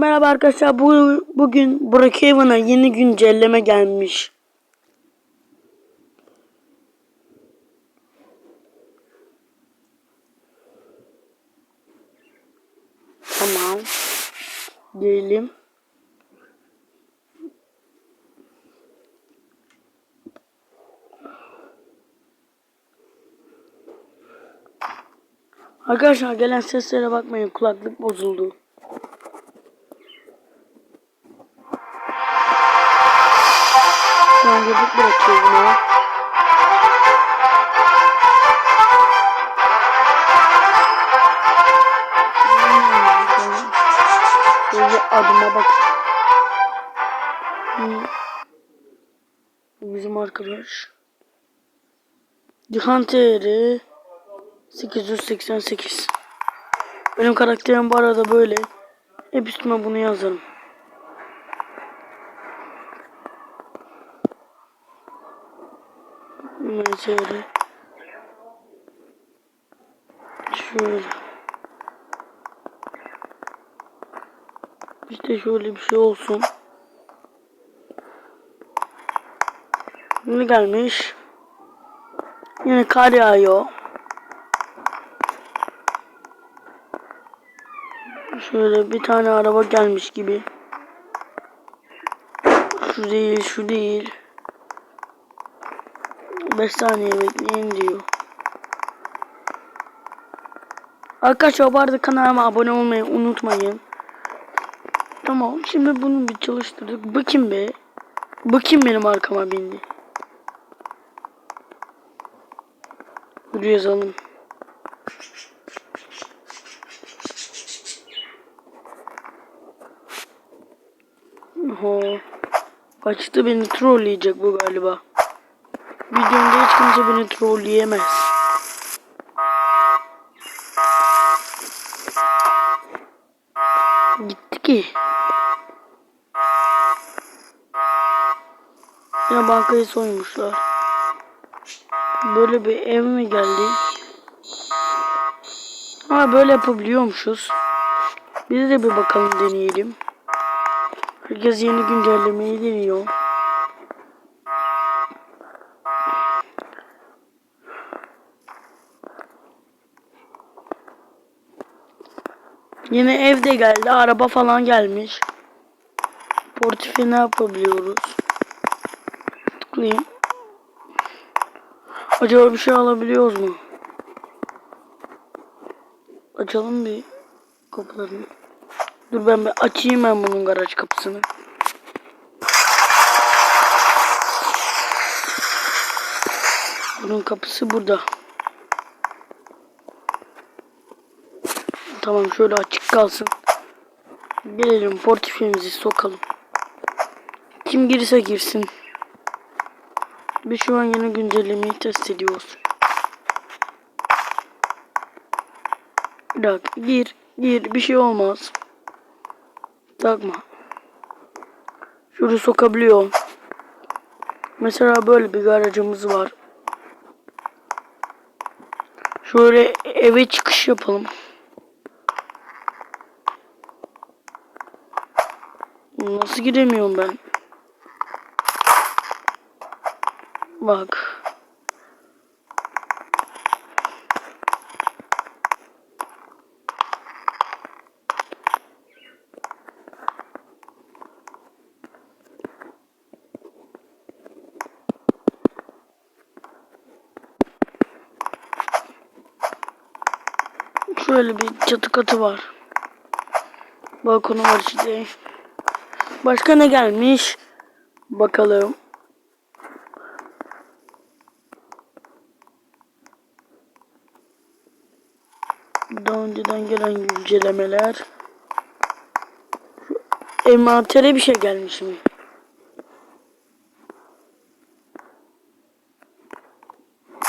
Merhaba arkadaşlar. Bu bugün Brookhaven'a yeni güncelleme gelmiş. Tamam. Diyelim. Arkadaşlar gelen seslere bakmayın. Kulaklık bozuldu. Şu an göbek bırakıyor bunu. Hmm, Şöyle adıma bak. Hmm. Bizim arkadaş. Cihan TR 888 Benim karakterim bu arada böyle. Hep üstüme bunu yazarım. Mesela şöyle işte şöyle bir şey olsun. Ne gelmiş? Yine kar yağıyor. Şöyle bir tane araba gelmiş gibi. Şu değil, şu değil. 5 saniye bekleyin diyor. Arkadaşlar bu arada kanalıma abone olmayı unutmayın. Tamam şimdi bunu bir çalıştırdık. Bu be? Bu benim arkama bindi? Buraya yazalım. Oho. Kaçtı beni trolleyecek bu galiba. Videomda hiç kimse beni trolleyemez. Gitti ki. Ya bankayı soymuşlar. Böyle bir ev mi geldi? Ha böyle yapabiliyormuşuz. Biz de bir bakalım deneyelim. Herkes yeni güncellemeyi deniyor. Yine evde geldi. Araba falan gelmiş. Portifi ne yapabiliyoruz? Tıklayayım. Acaba bir şey alabiliyoruz mu? Açalım bir kapılarını. Dur ben bir açayım ben bunun garaj kapısını. Bunun kapısı burada. Tamam şöyle açık kalsın. Gelelim portifimizi sokalım. Kim girse girsin. Biz şu an yeni güncellemeyi test ediyoruz. Bir dakika gir gir bir şey olmaz. Takma. Şunu sokabiliyorum. Mesela böyle bir garajımız var. Şöyle eve çıkış yapalım. Nasıl giremiyorum ben? Bak. Şöyle bir çatı katı var. Balkonu var işte. Başka ne gelmiş? Bakalım. Daha önceden gelen güncellemeler. Envantere bir şey gelmiş mi?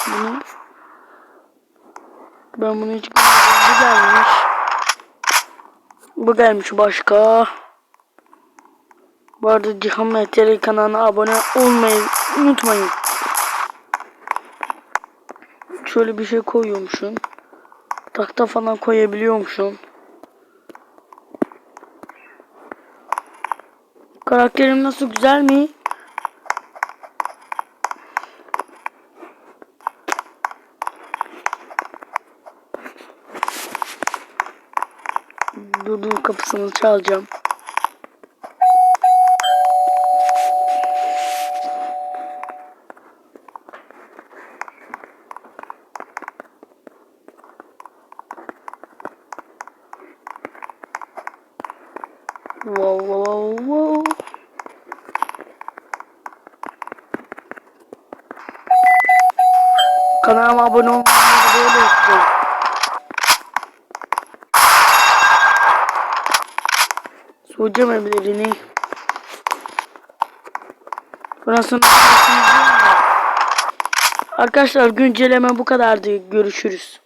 Bunu ben bunu hiç görmedim. Bu gelmiş. Bu gelmiş başka. Bu arada Cihan Mehteri kanalına abone olmayı unutmayın. Şöyle bir şey koyuyormuşsun. Takta falan koyabiliyormuşsun. Karakterim nasıl güzel mi? Dur dur kapısını çalacağım. Wow wow wow. Kanalıma abone olmayı böyle yapacağım. Soğuyacağım evlerini. Burasını Arkadaşlar güncelleme bu kadardı. Görüşürüz.